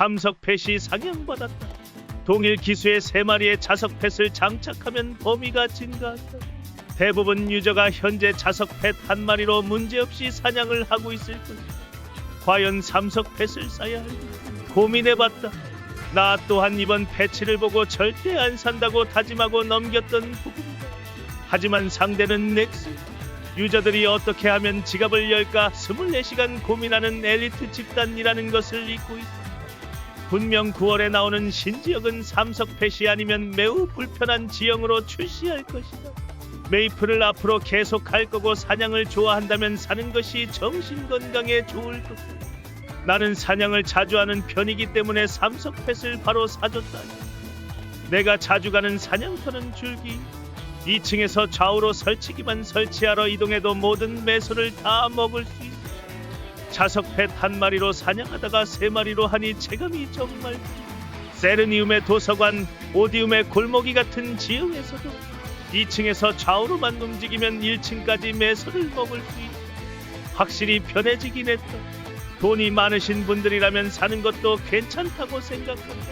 삼석 펫이 상향받았다. 동일 기수의 세 마리의 자석 펫을 장착하면 범위가 증가한다. 대부분 유저가 현재 자석 펫한 마리로 문제없이 사냥을 하고 있을 것이다. 과연 삼석 펫을 사야 할지 고민해봤다. 나 또한 이번 패치를 보고 절대 안 산다고 다짐하고 넘겼던 부분이다. 하지만 상대는 넥스. 유저들이 어떻게 하면 지갑을 열까 24시간 고민하는 엘리트 집단이라는 것을 잊고 있다. 분명 9월에 나오는 신지역은 삼석 펫이 아니면 매우 불편한 지형으로 출시할 것이다. 메이플을 앞으로 계속 갈 거고 사냥을 좋아한다면 사는 것이 정신 건강에 좋을 것이다. 나는 사냥을 자주 하는 편이기 때문에 삼석 펫을 바로 사줬다. 내가 자주 가는 사냥터는 줄기. 2층에서 좌우로 설치기만 설치하러 이동해도 모든 매소를 다 먹을 수 있어. 자석 펫 한 마리로 사냥하다가 세 마리로 하니 체감이 정말 세르니움의 도서관, 오디움의 골목이 같은 지형에서도 2층에서 좌우로만 움직이면 1층까지 매소를 먹을 수 있어. 확실히 편해지긴 했다. 돈이 많으신 분들이라면 사는 것도 괜찮다고 생각한다.